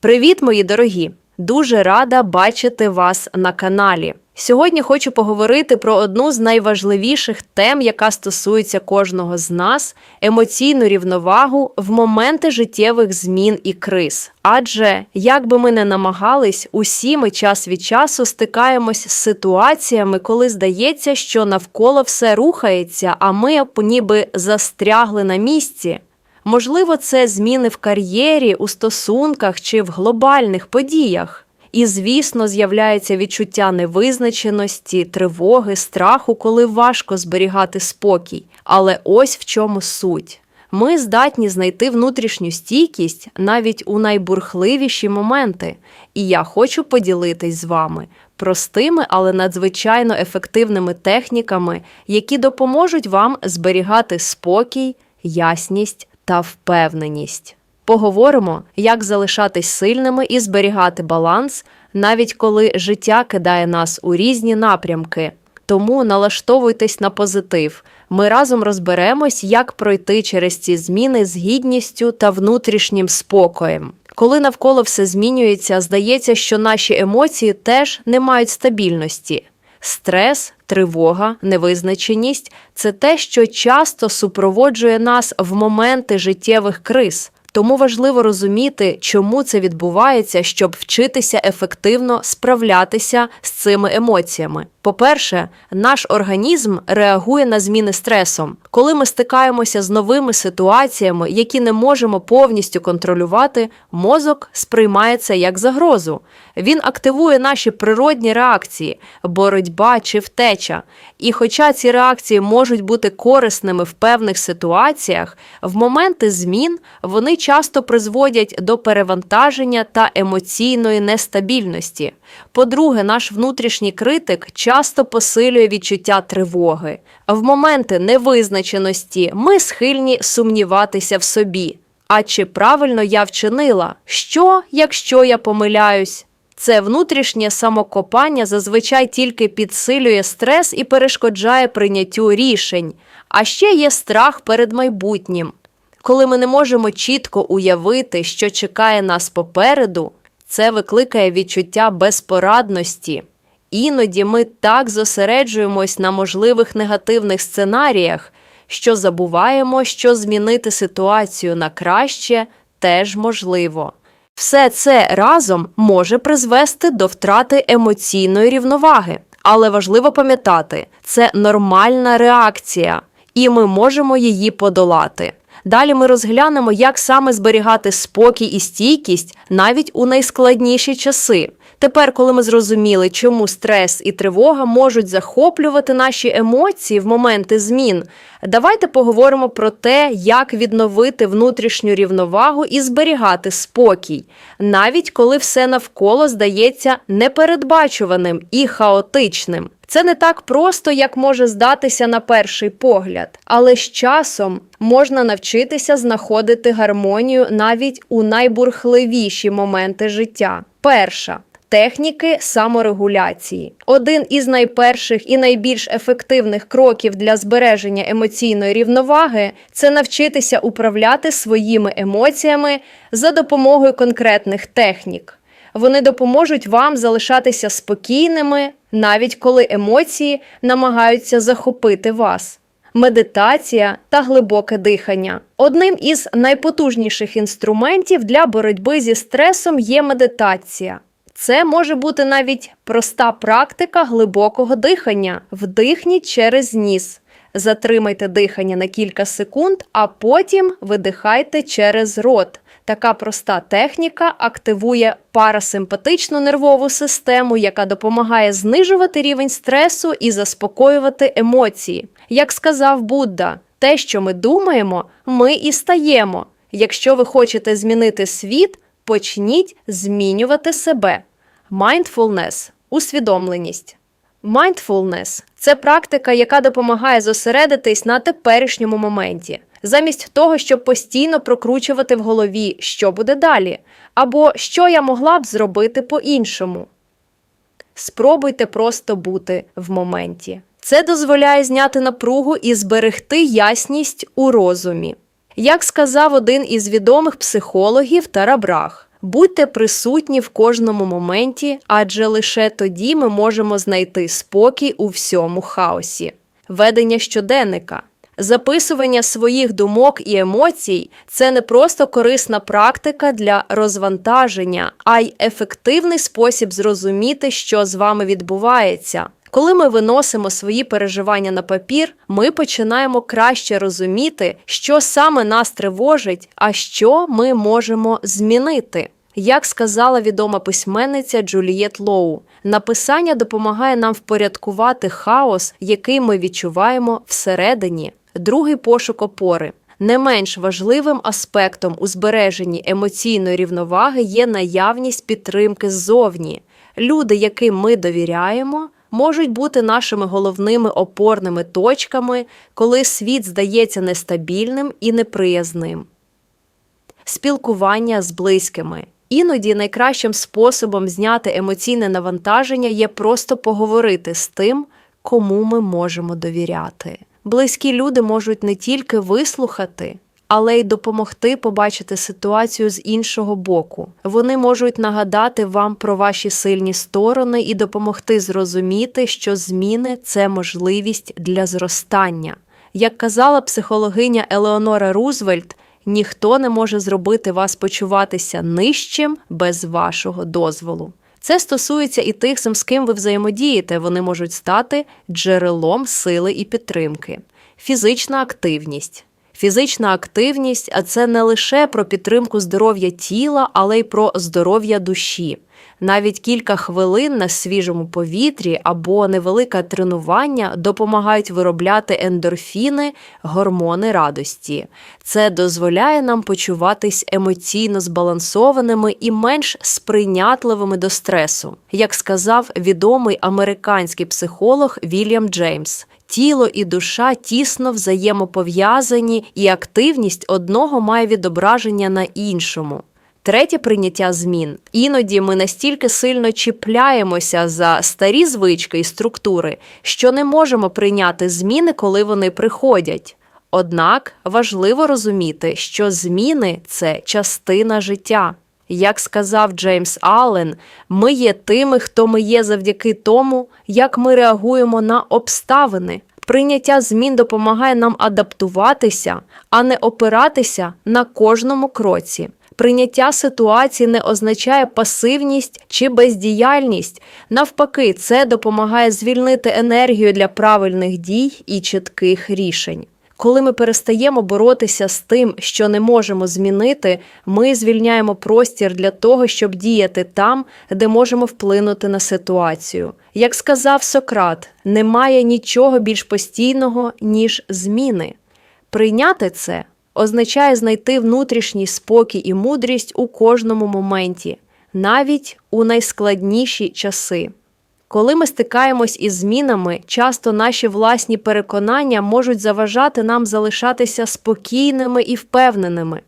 Привіт, мої дорогі! Дуже рада бачити вас на каналі. Сьогодні хочу поговорити про одну з найважливіших тем, яка стосується кожного з нас емоційну рівновагу в моменти життєвих змін і криз. Адже як би ми не намагались, усі ми час від часу стикаємось з ситуаціями, коли здається, що навколо все рухається, а ми ніби застрягли на місці. Можливо, це зміни в кар'єрі, у стосунках чи в глобальних подіях. І, звісно, з'являється відчуття невизначеності, тривоги, страху, коли важко зберігати спокій. Але ось в чому суть. Ми здатні знайти внутрішню стійкість навіть у найбурхливіші моменти. І я хочу поділитись з вами простими, але надзвичайно ефективними техніками, які допоможуть вам зберігати спокій, ясність та впевненість. Поговоримо, як залишатись сильними і зберігати баланс, навіть коли життя кидає нас у різні напрямки. Тому налаштовуйтесь на позитив. Ми разом розберемось, як пройти через ці зміни з гідністю та внутрішнім спокоєм. Коли навколо все змінюється, здається, що наші емоції теж не мають стабільності. Стрес, тривога, невизначеність це те, що часто супроводжує нас в моменти життєвих криз. Тому важливо розуміти, чому це відбувається, щоб вчитися ефективно справлятися з цими емоціями. По-перше, наш організм реагує на зміни стресом. Коли ми стикаємося з новими ситуаціями, які не можемо повністю контролювати, мозок сприймає це як загрозу. Він активує наші природні реакції, боротьба чи втеча. І хоча ці реакції можуть бути корисними в певних ситуаціях, в моменти змін вони часто призводять до перевантаження та емоційної нестабільності. По-друге, наш внутрішній критик часто посилює відчуття тривоги. В моменти невизначеності ми схильні сумніватися в собі. А чи правильно я вчинила? Що, якщо я помиляюсь? Це внутрішнє самокопання зазвичай тільки підсилює стрес і перешкоджає прийняттю рішень. А ще є страх перед майбутнім. Коли ми не можемо чітко уявити, що чекає нас попереду, це викликає відчуття безпорадності. Іноді ми так зосереджуємось на можливих негативних сценаріях, що забуваємо, що змінити ситуацію на краще теж можливо. Все це разом може призвести до втрати емоційної рівноваги, але важливо пам'ятати, це нормальна реакція, і ми можемо її подолати. Далі ми розглянемо, як саме зберігати спокій і стійкість навіть у найскладніші часи. Тепер, коли ми зрозуміли, чому стрес і тривога можуть захоплювати наші емоції в моменти змін, давайте поговоримо про те, як відновити внутрішню рівновагу і зберігати спокій, навіть коли все навколо здається непередбачуваним і хаотичним. Це не так просто, як може здатися на перший погляд, але з часом можна навчитися знаходити гармонію навіть у найбурхливіші моменти життя. Перша Техніки саморегуляції один із найперших і найбільш ефективних кроків для збереження емоційної рівноваги це навчитися управляти своїми емоціями за допомогою конкретних технік. Вони допоможуть вам залишатися спокійними, навіть коли емоції намагаються захопити вас. Медитація та глибоке дихання. Одним із найпотужніших інструментів для боротьби зі стресом є медитація. Це може бути навіть проста практика глибокого дихання. Вдихніть через ніс. Затримайте дихання на кілька секунд, а потім видихайте через рот. Така проста техніка активує парасимпатичну нервову систему, яка допомагає знижувати рівень стресу і заспокоювати емоції. Як сказав Будда, те, що ми думаємо, ми і стаємо. Якщо ви хочете змінити світ, почніть змінювати себе. Mindfulness – усвідомленість. Mindfulness – це практика, яка допомагає зосередитись на теперішньому моменті, замість того, щоб постійно прокручувати в голові, що буде далі, або що я могла б зробити по-іншому. Спробуйте просто бути в моменті. Це дозволяє зняти напругу і зберегти ясність у розумі. Як сказав один із відомих психологів Тарабрах, Будьте присутні в кожному моменті, адже лише тоді ми можемо знайти спокій у всьому хаосі. Ведення щоденника. Записування своїх думок і емоцій це не просто корисна практика для розвантаження, а й ефективний спосіб зрозуміти, що з вами відбувається. Коли ми виносимо свої переживання на папір, ми починаємо краще розуміти, що саме нас тривожить, а що ми можемо змінити. Як сказала відома письменниця Джулієт Лоу, написання допомагає нам впорядкувати хаос, який ми відчуваємо всередині. Другий пошук опори. Не менш важливим аспектом у збереженні емоційної рівноваги є наявність підтримки ззовні. Люди, яким ми довіряємо, можуть бути нашими головними опорними точками, коли світ здається нестабільним і неприязним. Спілкування з близькими. Іноді найкращим способом зняти емоційне навантаження є просто поговорити з тим, кому ми можемо довіряти. Близькі люди можуть не тільки вислухати, але й допомогти побачити ситуацію з іншого боку. Вони можуть нагадати вам про ваші сильні сторони і допомогти зрозуміти, що зміни це можливість для зростання. Як казала психологиня Елеонора Рузвельт, ніхто не може зробити вас почуватися нижчим без вашого дозволу. Це стосується і тих, з ким ви взаємодієте, вони можуть стати джерелом сили і підтримки. Фізична активність. Фізична активність це не лише про підтримку здоров'я тіла, але й про здоров'я душі. Навіть кілька хвилин на свіжому повітрі або невелике тренування допомагають виробляти ендорфіни, гормони радості. Це дозволяє нам почуватись емоційно збалансованими і менш сприйнятливими до стресу, як сказав відомий американський психолог Вільям Джеймс. Тіло і душа тісно взаємопов'язані, і активність одного має відображення на іншому. Третє прийняття змін. Іноді ми настільки сильно чіпляємося за старі звички і структури, що не можемо прийняти зміни, коли вони приходять. Однак важливо розуміти, що зміни це частина життя. Як сказав Джеймс Аллен, ми є тими, хто ми є завдяки тому, як ми реагуємо на обставини. Прийняття змін допомагає нам адаптуватися, а не опиратися на кожному кроці. Прийняття ситуації не означає пасивність чи бездіяльність. Навпаки, це допомагає звільнити енергію для правильних дій і чітких рішень. Коли ми перестаємо боротися з тим, що не можемо змінити, ми звільняємо простір для того, щоб діяти там, де можемо вплинути на ситуацію. Як сказав Сократ, немає нічого більш постійного, ніж зміни. Прийняти це означає знайти внутрішній спокій і мудрість у кожному моменті, навіть у найскладніші часи. Коли ми стикаємось із змінами, часто наші власні переконання можуть заважати нам залишатися спокійними і впевненими.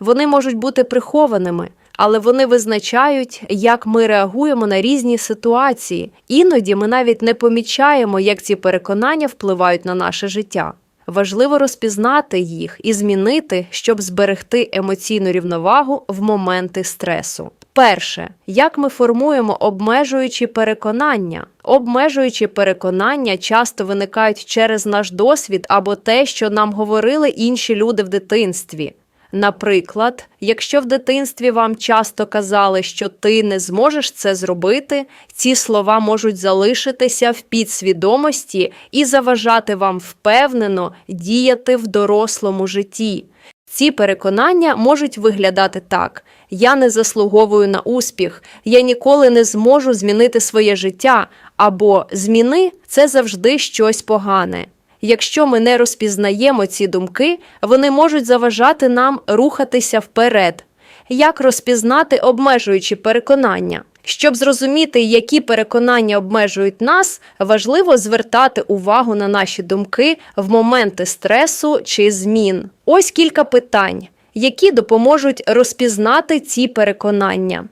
Вони можуть бути прихованими, але вони визначають, як ми реагуємо на різні ситуації. Іноді ми навіть не помічаємо, як ці переконання впливають на наше життя. Важливо розпізнати їх і змінити, щоб зберегти емоційну рівновагу в моменти стресу. Перше, як ми формуємо обмежуючі переконання. Обмежуючі переконання часто виникають через наш досвід або те, що нам говорили інші люди в дитинстві. Наприклад, якщо в дитинстві вам часто казали, що ти не зможеш це зробити, ці слова можуть залишитися в підсвідомості і заважати вам впевнено діяти в дорослому житті. Ці переконання можуть виглядати так: я не заслуговую на успіх, я ніколи не зможу змінити своє життя, або зміни це завжди щось погане. Якщо ми не розпізнаємо ці думки, вони можуть заважати нам рухатися вперед. Як розпізнати обмежуючі переконання? Щоб зрозуміти, які переконання обмежують нас, важливо звертати увагу на наші думки в моменти стресу чи змін. Ось кілька питань, які допоможуть розпізнати ці переконання.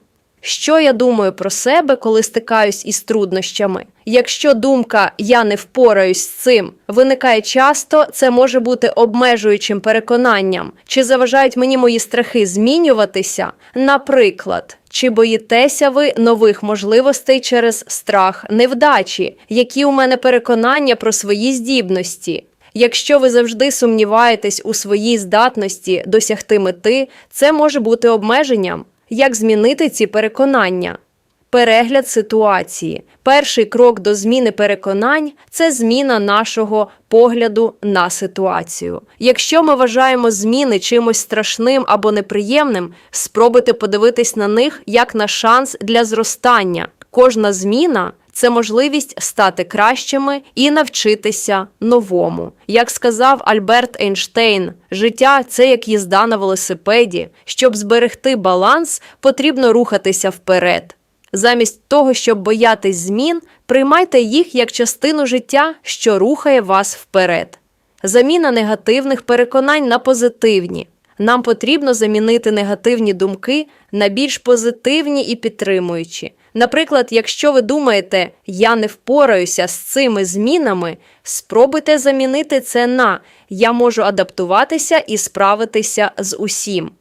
Що я думаю про себе, коли стикаюсь із труднощами? Якщо думка я не впораюсь з цим виникає часто, це може бути обмежуючим переконанням, чи заважають мені мої страхи змінюватися. Наприклад, чи боїтеся ви нових можливостей через страх невдачі, які у мене переконання про свої здібності? Якщо ви завжди сумніваєтесь у своїй здатності досягти мети, це може бути обмеженням. Як змінити ці переконання? Перегляд ситуації. Перший крок до зміни переконань це зміна нашого погляду на ситуацію. Якщо ми вважаємо зміни чимось страшним або неприємним, спробуйте подивитись на них як на шанс для зростання. Кожна зміна це можливість стати кращими і навчитися новому. Як сказав Альберт Ейнштейн, життя це як їзда на велосипеді. Щоб зберегти баланс, потрібно рухатися вперед. Замість того, щоб боятись змін, приймайте їх як частину життя, що рухає вас вперед. Заміна негативних переконань на позитивні. Нам потрібно замінити негативні думки на більш позитивні і підтримуючі. Наприклад, якщо ви думаєте, я не впораюся з цими змінами, спробуйте замінити це на я можу адаптуватися і справитися з усім.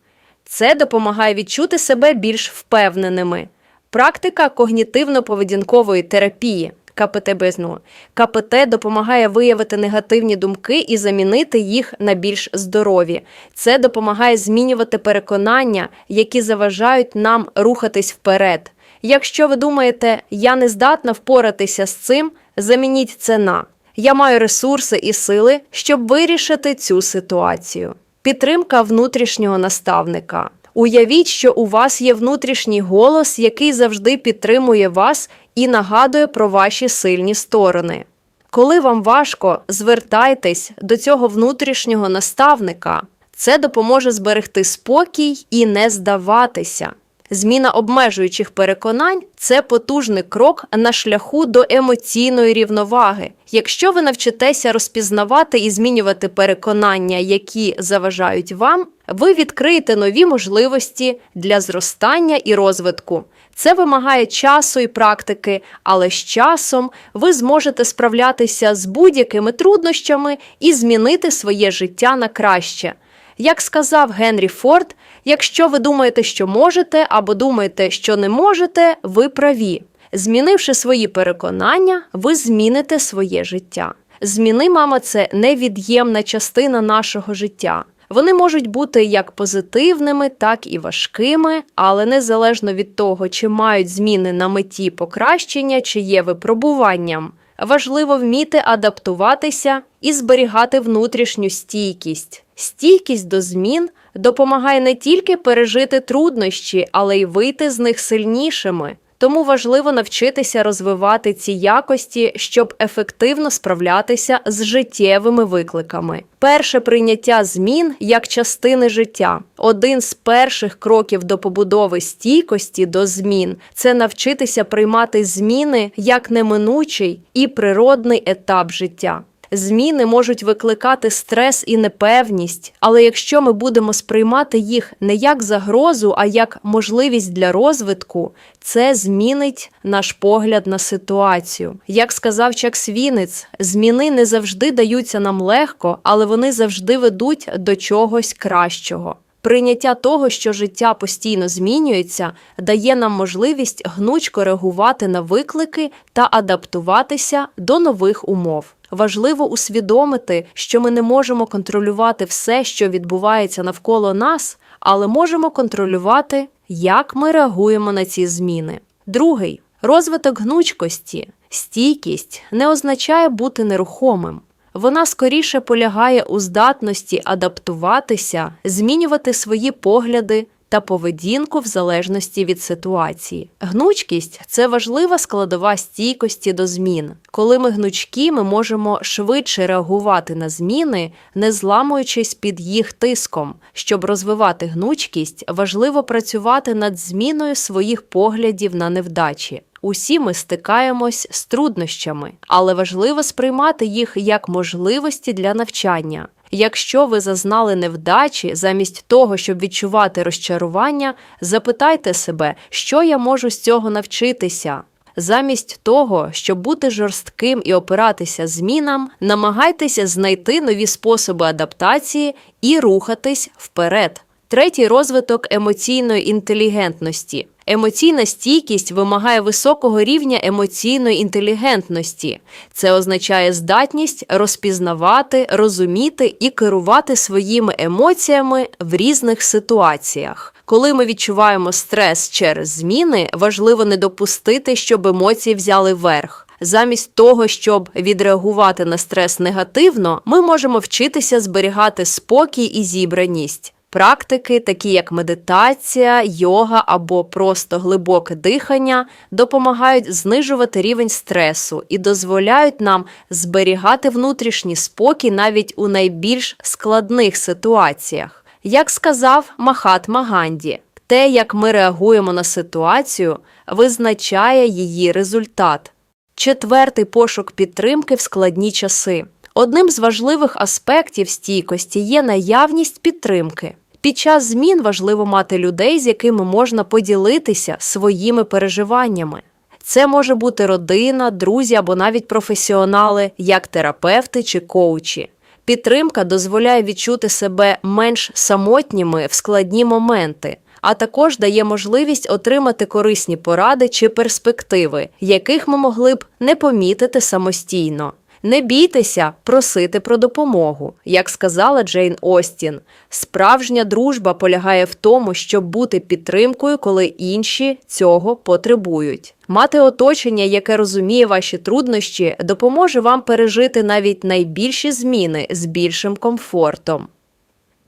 Це допомагає відчути себе більш впевненими. Практика когнітивно-поведінкової терапії КПТ-БСНУ. КПТ допомагає виявити негативні думки і замінити їх на більш здорові. Це допомагає змінювати переконання, які заважають нам рухатись вперед. Якщо ви думаєте, я не здатна впоратися з цим, замініть це на я маю ресурси і сили, щоб вирішити цю ситуацію. Підтримка внутрішнього наставника. Уявіть, що у вас є внутрішній голос, який завжди підтримує вас і нагадує про ваші сильні сторони. Коли вам важко, звертайтесь до цього внутрішнього наставника. Це допоможе зберегти спокій і не здаватися. Зміна обмежуючих переконань це потужний крок на шляху до емоційної рівноваги. Якщо ви навчитеся розпізнавати і змінювати переконання, які заважають вам, ви відкриєте нові можливості для зростання і розвитку. Це вимагає часу і практики, але з часом ви зможете справлятися з будь-якими труднощами і змінити своє життя на краще. Як сказав Генрі Форд, якщо ви думаєте, що можете, або думаєте, що не можете, ви праві. Змінивши свої переконання, ви зміните своє життя. Зміни, мама, це невід'ємна частина нашого життя. Вони можуть бути як позитивними, так і важкими, але незалежно від того, чи мають зміни на меті покращення, чи є випробуванням. Важливо вміти адаптуватися і зберігати внутрішню стійкість. Стійкість до змін допомагає не тільки пережити труднощі, але й вийти з них сильнішими. Тому важливо навчитися розвивати ці якості, щоб ефективно справлятися з життєвими викликами. Перше прийняття змін як частини життя. Один з перших кроків до побудови стійкості до змін це навчитися приймати зміни як неминучий і природний етап життя. Зміни можуть викликати стрес і непевність, але якщо ми будемо сприймати їх не як загрозу, а як можливість для розвитку, це змінить наш погляд на ситуацію. Як сказав Чак Свінець, зміни не завжди даються нам легко, але вони завжди ведуть до чогось кращого. Прийняття того, що життя постійно змінюється, дає нам можливість гнучко реагувати на виклики та адаптуватися до нових умов. Важливо усвідомити, що ми не можемо контролювати все, що відбувається навколо нас, але можемо контролювати, як ми реагуємо на ці зміни. Другий розвиток гнучкості, стійкість не означає бути нерухомим. Вона скоріше полягає у здатності адаптуватися, змінювати свої погляди та поведінку в залежності від ситуації. Гнучкість це важлива складова стійкості до змін. Коли ми гнучкі, ми можемо швидше реагувати на зміни, не зламуючись під їх тиском. Щоб розвивати гнучкість, важливо працювати над зміною своїх поглядів на невдачі. Усі ми стикаємось з труднощами, але важливо сприймати їх як можливості для навчання. Якщо ви зазнали невдачі, замість того, щоб відчувати розчарування, запитайте себе, що я можу з цього навчитися. Замість того, щоб бути жорстким і опиратися змінам, намагайтеся знайти нові способи адаптації і рухатись вперед. Третій розвиток емоційної інтелігентності. Емоційна стійкість вимагає високого рівня емоційної інтелігентності. Це означає здатність розпізнавати, розуміти і керувати своїми емоціями в різних ситуаціях. Коли ми відчуваємо стрес через зміни, важливо не допустити, щоб емоції взяли верх. Замість того, щоб відреагувати на стрес негативно, ми можемо вчитися зберігати спокій і зібраність. Практики, такі як медитація, йога або просто глибоке дихання, допомагають знижувати рівень стресу і дозволяють нам зберігати внутрішній спокій навіть у найбільш складних ситуаціях. Як сказав Махатма Ганді, те, як ми реагуємо на ситуацію, визначає її результат. Четвертий пошук підтримки в складні часи. Одним з важливих аспектів стійкості є наявність підтримки. Під час змін важливо мати людей, з якими можна поділитися своїми переживаннями. Це може бути родина, друзі або навіть професіонали, як терапевти чи коучі. Підтримка дозволяє відчути себе менш самотніми в складні моменти, а також дає можливість отримати корисні поради чи перспективи, яких ми могли б не помітити самостійно. Не бійтеся просити про допомогу, як сказала Джейн Остін. Справжня дружба полягає в тому, щоб бути підтримкою, коли інші цього потребують. Мати оточення, яке розуміє ваші труднощі, допоможе вам пережити навіть найбільші зміни з більшим комфортом.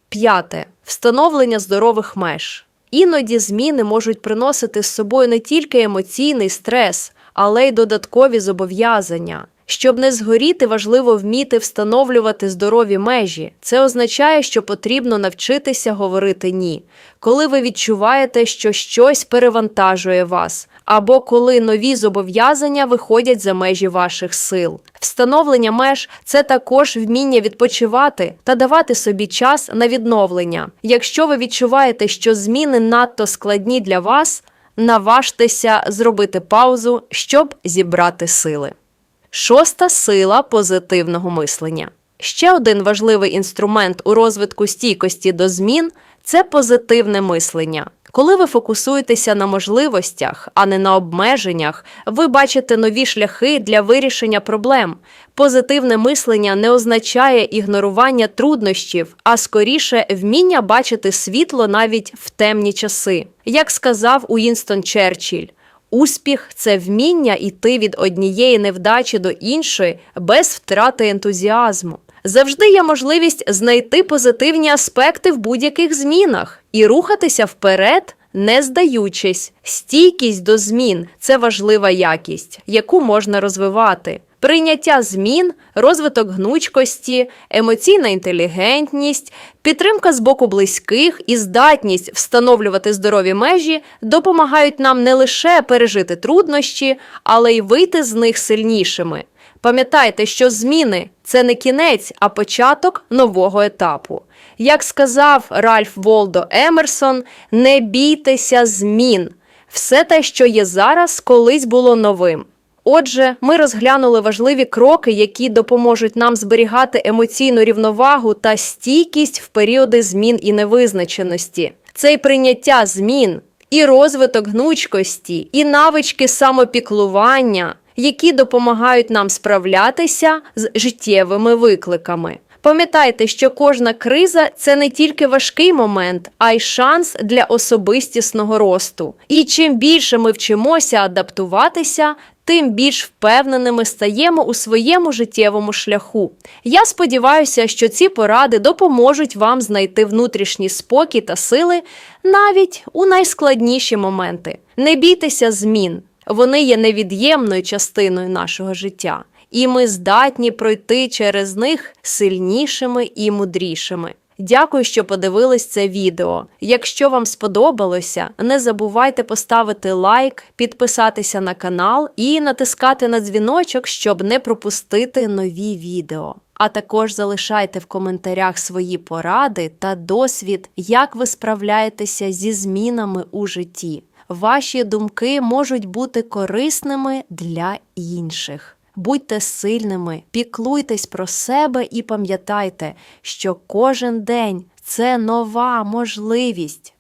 П'яте встановлення здорових меж. Іноді зміни можуть приносити з собою не тільки емоційний стрес, але й додаткові зобов'язання. Щоб не згоріти, важливо вміти встановлювати здорові межі. Це означає, що потрібно навчитися говорити ні, коли ви відчуваєте, що щось перевантажує вас, або коли нові зобов'язання виходять за межі ваших сил. Встановлення меж це також вміння відпочивати та давати собі час на відновлення. Якщо ви відчуваєте, що зміни надто складні для вас, наважтеся зробити паузу, щоб зібрати сили. Шоста сила позитивного мислення. Ще один важливий інструмент у розвитку стійкості до змін це позитивне мислення. Коли ви фокусуєтеся на можливостях, а не на обмеженнях, ви бачите нові шляхи для вирішення проблем. Позитивне мислення не означає ігнорування труднощів, а скоріше вміння бачити світло навіть в темні часи. Як сказав Уінстон Черчилль, Успіх це вміння йти від однієї невдачі до іншої без втрати ентузіазму. Завжди є можливість знайти позитивні аспекти в будь-яких змінах і рухатися вперед, не здаючись. Стійкість до змін це важлива якість, яку можна розвивати. Прийняття змін, розвиток гнучкості, емоційна інтелігентність, підтримка з боку близьких і здатність встановлювати здорові межі допомагають нам не лише пережити труднощі, але й вийти з них сильнішими. Пам'ятайте, що зміни це не кінець, а початок нового етапу. Як сказав Ральф Волдо Емерсон, не бійтеся змін. Все те, що є зараз, колись було новим. Отже, ми розглянули важливі кроки, які допоможуть нам зберігати емоційну рівновагу та стійкість в періоди змін і невизначеності. Це й прийняття змін, і розвиток гнучкості, і навички самопіклування, які допомагають нам справлятися з життєвими викликами. Пам'ятайте, що кожна криза це не тільки важкий момент, а й шанс для особистісного росту. І чим більше ми вчимося адаптуватися, тим більш впевненими стаємо у своєму життєвому шляху. Я сподіваюся, що ці поради допоможуть вам знайти внутрішній спокій та сили навіть у найскладніші моменти. Не бійтеся змін, вони є невід'ємною частиною нашого життя і ми здатні пройти через них сильнішими і мудрішими. Дякую, що подивились це відео. Якщо вам сподобалося, не забувайте поставити лайк, підписатися на канал і натискати на дзвіночок, щоб не пропустити нові відео. А також залишайте в коментарях свої поради та досвід, як ви справляєтеся зі змінами у житті. Ваші думки можуть бути корисними для інших. Будьте сильними, піклуйтесь про себе і пам'ятайте, що кожен день це нова можливість